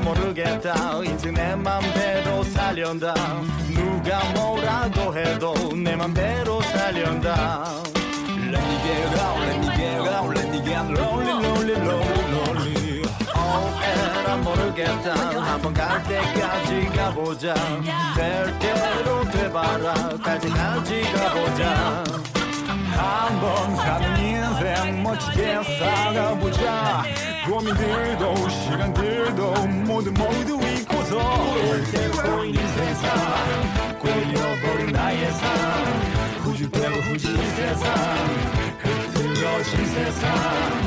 모르겠다. 이제 내 맘대로 살련다. 누가 뭐라고 해도 내 맘대로 살련다. Let me get out, let me get out, let me get lonely, lonely, lonely, lonely. Oh, 에라 모르겠다. 한번 갈 때까지 가보자. 될 대로 돼봐라. 갈 때까지 가보자. 한번 사는 인생 멋지게 살아보자 고민들도 시간들도 모두 모두 잊고서 꼬일 꼬인 세상 꼬여버린 나의 삶 후줄대고 후진 세상 흐트러진 세상.